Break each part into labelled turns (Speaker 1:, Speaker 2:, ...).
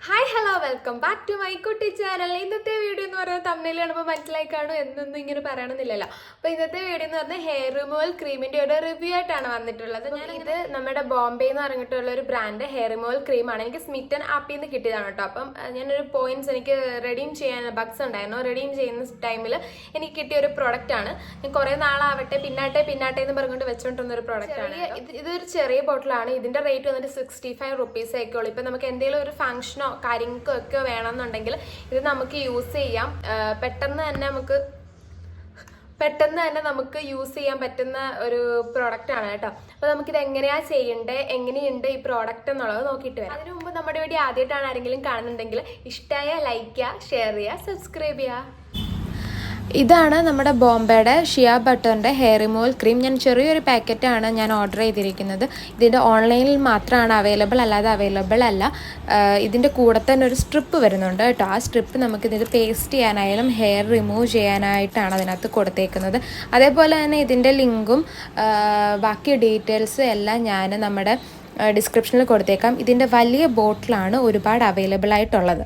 Speaker 1: Hi hello Welcome back to my കുട്ടി channel ഇന്നത്തെ video എന്ന് പറയുന്നത് തമ്മിൽ കാണുമ്പോൾ മനസ്സിലായി കാണും. എന്നൊന്നും ഇങ്ങനെ പറയണമെന്നില്ലല്ലോ. അപ്പോൾ ഇന്നത്തെ വീഡിയോ എന്ന് പറഞ്ഞാൽ ഹെയർ റിമൂവൽ ക്രീമിന്റെ ഒരു റിവ്യൂ ആയിട്ടാണ് വന്നിട്ടുള്ളത്. ഞാൻ ഇത് നമ്മുടെ ബോംബെ എന്ന് പറഞ്ഞിട്ടുള്ള ഒരു ബ്രാൻഡ് ഹെയർ റിമൂവൽ ക്രീമാണ് എനിക്ക് സ്മിറ്റൻ ആപ്പിൽ നിന്ന് കിട്ടിയതാണ് കേട്ടോ. അപ്പം ഞാനൊരു പോയിന്റ്സ് എനിക്ക് റെഡീം ചെയ്യാൻ ബക്സ് ഉണ്ടായിരുന്നു. റെഡീം ചെയ്യുന്ന ടൈമിൽ എനിക്ക് കിട്ടിയ ഒരു പ്രോഡക്റ്റ് ആണ്. ഞാൻ കുറേ നാളാവട്ടെ പിന്നാട്ടെ പിന്നാട്ടെ എന്ന് പറഞ്ഞുകൊണ്ട് വെച്ചോണ്ടിരുന്ന ഒരു പ്രോഡക്റ്റ് ആണ് ഇത് ഇതൊരു ചെറിയ ബോട്ടിലാണ് ഇതിന്റെ റേറ്റ് വന്നിട്ട് സിക്സ്റ്റി ഫൈവ് റുപ്പീസ് ആയിക്കോളൂ ഇപ്പൊ നമുക്ക് എന്തെങ്കിലും ഒരു ഫംഗ്ഷനോ കാര്യങ്ങൾക്കോ ഒക്കെ വേണമെന്നുണ്ടെങ്കിൽ ഇത് നമുക്ക് യൂസ് ചെയ്യാം. പെട്ടെന്ന് തന്നെ നമുക്ക് പെട്ടെന്ന് തന്നെ നമുക്ക് യൂസ് ചെയ്യാൻ പറ്റുന്ന ഒരു പ്രോഡക്റ്റ് ആണ് കേട്ടോ. അപ്പൊ നമുക്കിത് എങ്ങനെയാ ചെയ്യണ്ടേ എങ്ങനെയുണ്ട് ഈ പ്രോഡക്റ്റ് എന്നുള്ളത് നോക്കിയിട്ട് വരാം. അതിനു മുമ്പ് നമ്മുടെ വീഡിയോ ആദ്യമായിട്ടാണ് ആരെങ്കിലും കാണുന്നുണ്ടെങ്കിൽ ഇഷ്ടമായ ലൈക്ക് ചെയ്യുക ഷെയർ ചെയ്യുക സബ്സ്ക്രൈബ് ചെയ്യുക. ഇതാണ് നമ്മുടെ ബോംബെയുടെ ഷിയ ബട്ടറിന്റെ ഹെയർ റിമൂവൽ ക്രീം. ഞാൻ ചെറിയൊരു പാക്കറ്റാണ് ഞാൻ ഓർഡർ ചെയ്തിരിക്കുന്നത്. ഇതിന്റെ ഓൺലൈനിൽ മാത്രമാണ് അവൈലബിൾ അല്ലാതെ അവൈലബിൾ അല്ല. ഇതിന്റെ കൂടെ തന്നെ ഒരു സ്ട്രിപ്പ് വരുന്നുണ്ട് കേട്ടോ. ആ സ്ട്രിപ്പ് നമുക്ക് ഇതിൽ പേസ്റ്റ് ചെയ്യാനായാലും ഹെയർ റിമൂവ് ചെയ്യാനായിട്ടാണ് അതിനകത്ത് കൊടുത്തേക്കുന്നത്. അതേപോലെ തന്നെ ഇതിന്റെ ലിങ്കും ബാക്കി ഡീറ്റെയിൽസ് എല്ലാം ഞാൻ നമ്മുടെ ഡിസ്ക്രിപ്ഷനിൽ കൊടുത്തേക്കാം. ഇതിന്റെ വലിയ ബോട്ടിലാണ് ഒരുപാട് അവൈലബിൾ ആയിട്ടുള്ളത്.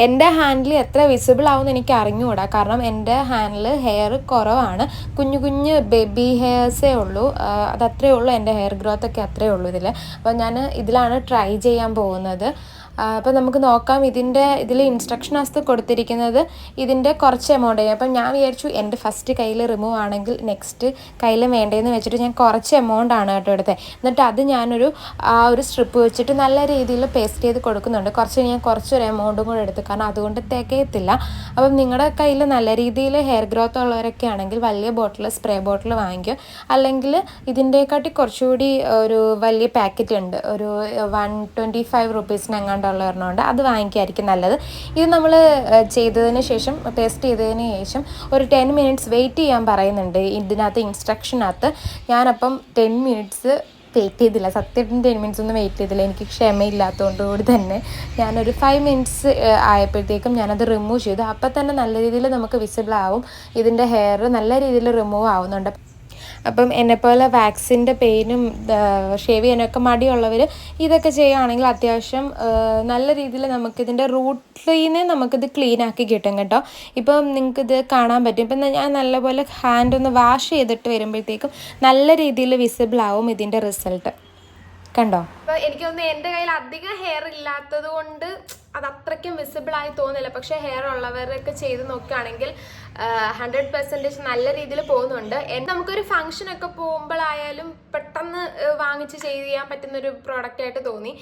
Speaker 1: എന്റെ ഹാൻഡിൽ എത്ര വിസിബിൾ ആവുമെന്ന് എനിക്ക് അറിഞ്ഞുകൂടാ. കാരണം എന്റെ ഹാൻഡിൽ ഹെയർ കുറവാണ്. കുഞ്ഞു കുഞ്ഞ് ബേബി ഹെയർസേ ഉള്ളൂ. അത് അത്രയേ ഉള്ളൂ എന്റെ ഹെയർ ഗ്രോത്ത് ഒക്കെ അത്രേ ഉള്ളൂ ഇതിൽ അപ്പോൾ ഞാൻ ഇതിലാണ് ട്രൈ ചെയ്യാൻ പോകുന്നത്. അപ്പോൾ നമുക്ക് നോക്കാം ഇതിന്റെ ഇതിൽ ഇൻസ്ട്രക്ഷൻ അസ്ത് കൊടുത്തിരിക്കുന്നത് ഇതിന്റെ കുറച്ച് എമൗണ്ട് അപ്പം ഞാൻ വിചാരിച്ചു എന്റെ ഫസ്റ്റ് കയ്യിൽ റിമൂവ് ആണെങ്കിൽ നെക്സ്റ്റ് കയ്യിൽ വേണ്ടതെന്ന് വെച്ചിട്ട് ഞാൻ കുറച്ച് എമൗണ്ട് ആണ് കേട്ടോ എടുത്തത് എന്നിട്ട് അത് ഞാനൊരു ആ ഒരു സ്ട്രിപ്പ് വെച്ചിട്ട് നല്ല രീതിയിൽ പേസ്റ്റ് ചെയ്ത് കൊടുക്കുന്നുണ്ട്. കുറച്ച് ഞാൻ കുറച്ചൊരു എമൗണ്ടും കൂടെ എടുത്തു. കാരണം അതുകൊണ്ട് തികയത്തില്ല. അപ്പം നിങ്ങളുടെ കയ്യിൽ നല്ല രീതിയിൽ ഹെയർ ഗ്രോത്ത് ഉള്ളവരൊക്കെ ആണെങ്കിൽ വലിയ ബോട്ടിൽ സ്പ്രേ ബോട്ടിൽ വാങ്ങിക്കുക അല്ലെങ്കിൽ ഇതിന്റെക്കാട്ടി കുറച്ചുകൂടി ഒരു വലിയ പാക്കറ്റ് ഉണ്ട്. ഒരു വൺ ട്വന്റി ഫൈവ് റുപ്പീസിന് എങ്ങാണ്ടുള്ള ഒരെണ്ണമുണ്ട് അത് വാങ്ങിക്കായിരിക്കും നല്ലത്. ഇത് നമ്മൾ ചെയ്തതിന് ശേഷം പേസ്റ്റ് ചെയ്തതിന് ശേഷം ഒരു ടെൻ മിനിറ്റ്സ് വെയിറ്റ് ചെയ്യാൻ പറയുന്നുണ്ട് ഇതിനകത്ത് ഇൻസ്ട്രക്ഷനകത്ത്. ഞാനപ്പം ടെൻ മിനിറ്റ്സ് വെയിറ്റ് ചെയ്തില്ല. സത്യത്തിന് ടെൻ മിനിറ്റ്സ് ഒന്നും വെയിറ്റ് ചെയ്തില്ല. എനിക്ക് ക്ഷമയില്ലാത്തതുകൊണ്ട് കൂടി തന്നെ ഞാനൊരു ഫൈവ് മിനിറ്റ്സ് ആയപ്പോഴത്തേക്കും ഞാനത് റിമൂവ് ചെയ്തു. അപ്പം തന്നെ നല്ല രീതിയിൽ നമുക്ക് വിസിബിൾ ആവും. ഇതിന്റെ ഹെയർ നല്ല രീതിയിൽ റിമൂവ് ആവുന്നുണ്ട്. അപ്പം എന്നെപ്പോലെ വാക്സിന്റെ പെയിനും ഷേവ് ചെയ്യാനൊക്കെ മടിയുള്ളവർ ഇതൊക്കെ ചെയ്യുകയാണെങ്കിൽ അത്യാവശ്യം നല്ല രീതിയിൽ നമുക്കിതിന്റെ റൂട്ടിനെ നമുക്കിത് ക്ലീൻ ആക്കി കിട്ടും കേട്ടോ. ഇപ്പം നിങ്ങൾക്കിത് കാണാൻ പറ്റും. ഇപ്പം ഞാൻ നല്ലപോലെ ഹാൻഡ് ഒന്ന് വാഷ് ചെയ്തിട്ട് വരുമ്പോഴത്തേക്കും നല്ല രീതിയിൽ വിസിബിൾ ആവും ഇതിന്റെ റിസൾട്ട് കണ്ടോ? അപ്പോൾ എനിക്ക് തോന്നുന്നു എന്റെ കയ്യിൽ അധികം ഹെയർ ഇല്ലാത്തത് കൊണ്ട് അത്രയ്ക്കും വിസിബിൾ ആയി തോന്നില്ല പക്ഷെ ഹെയർ ഉള്ളവരൊക്കെ ചെയ്ത് നോക്കുകയാണെങ്കിൽ ഹൺഡ്രഡ് പെർസെന്റേജ് നല്ല രീതിയിൽ പോകുന്നുണ്ട്. നമുക്കൊരു ഫംഗ്ഷനൊക്കെ പോകുമ്പോഴായാലും പെട്ടെന്ന് വാങ്ങിച്ച് ചെയ്യാൻ പറ്റുന്നൊരു പ്രോഡക്റ്റ് ആയിട്ട് തോന്നി.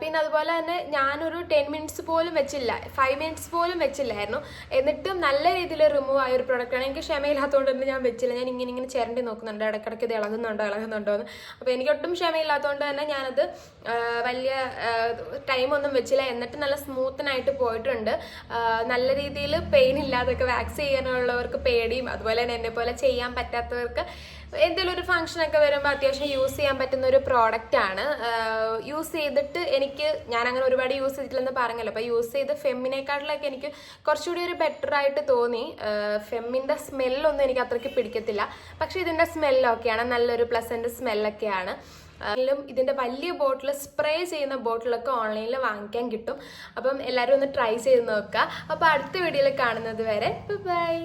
Speaker 1: പിന്നെ അതുപോലെ തന്നെ ഞാനൊരു ടെൻ മിനിറ്റ്സ് പോലും വെച്ചില്ല. ഫൈവ് മിനിറ്റ്സ് പോലും വെച്ചില്ലായിരുന്നു. എന്നിട്ടും നല്ല രീതിയിൽ റിമൂവ് ആയ ഒരു പ്രോഡക്റ്റാണ് എനിക്ക് ക്ഷമയില്ലാത്തതുകൊണ്ട് തന്നെ ഞാൻ വെച്ചില്ല. ഞാൻ ഇങ്ങനെ ഇങ്ങനെ ചിരണ്ടി നോക്കുന്നുണ്ട്. ഇടയ്ക്കിടയ്ക്ക് ഇത് ഇളകുന്നുണ്ടോ ഇളകുന്നുണ്ടോ എന്ന് അപ്പോൾ എനിക്ക് ഒട്ടും ക്ഷമയില്ലാത്തതുകൊണ്ട് തന്നെ ഞാനത് വലിയ ടൈമൊന്നും വെച്ചില്ല. എന്നിട്ട് നല്ല സ്മൂത്തനായിട്ട് പോയിട്ടുണ്ട്. നല്ല രീതിയിൽ പെയിൻ ഇല്ലാതൊക്കെ വാക്സ് ചെയ്യാനുള്ളവർക്ക് പേടിയും അതുപോലെ തന്നെ എന്നെ പോലെ ചെയ്യാൻ പറ്റാത്തവർക്ക് എന്തെങ്കിലും ഒരു ഫംഗ്ഷൻ ഒക്കെ വരുമ്പോൾ അത്യാവശ്യം യൂസ് ചെയ്യാൻ പറ്റുന്ന ഒരു പ്രോഡക്റ്റ് ആണ്. യൂസ് ചെയ്തിട്ട് എനിക്ക് ഞാൻ അങ്ങനെ ഒരുപാട് യൂസ് ചെയ്തിട്ടില്ലെന്ന് പറഞ്ഞല്ലോ. അപ്പോൾ യൂസ് ചെയ്ത് ഫെമ്മിനേക്കാട്ടിലൊക്കെ എനിക്ക് കുറച്ചുകൂടി ഒരു ബെറ്റർ ആയിട്ട് തോന്നി. ഫെമ്മിന്റെ സ്മെല്ലൊന്നും എനിക്ക് അത്രയ്ക്ക് പിടിക്കത്തില്ല. പക്ഷേ ഇതിന്റെ സ്മെല്ലൊക്കെയാണ് നല്ലൊരു പ്ലസന്റ് സ്മെല്ലൊക്കെയാണ് ഇതിന്റെ വലിയ ബോട്ടിൽ സ്പ്രേ ചെയ്യുന്ന ബോട്ടിലൊക്കെ ഓൺലൈനിൽ വാങ്ങിക്കാൻ കിട്ടും. അപ്പം എല്ലാവരും ഒന്ന് ട്രൈ ചെയ്ത് നോക്കുക. അപ്പോൾ അടുത്ത വീഡിയോയിൽ കാണുന്നത് വരെ ബൈ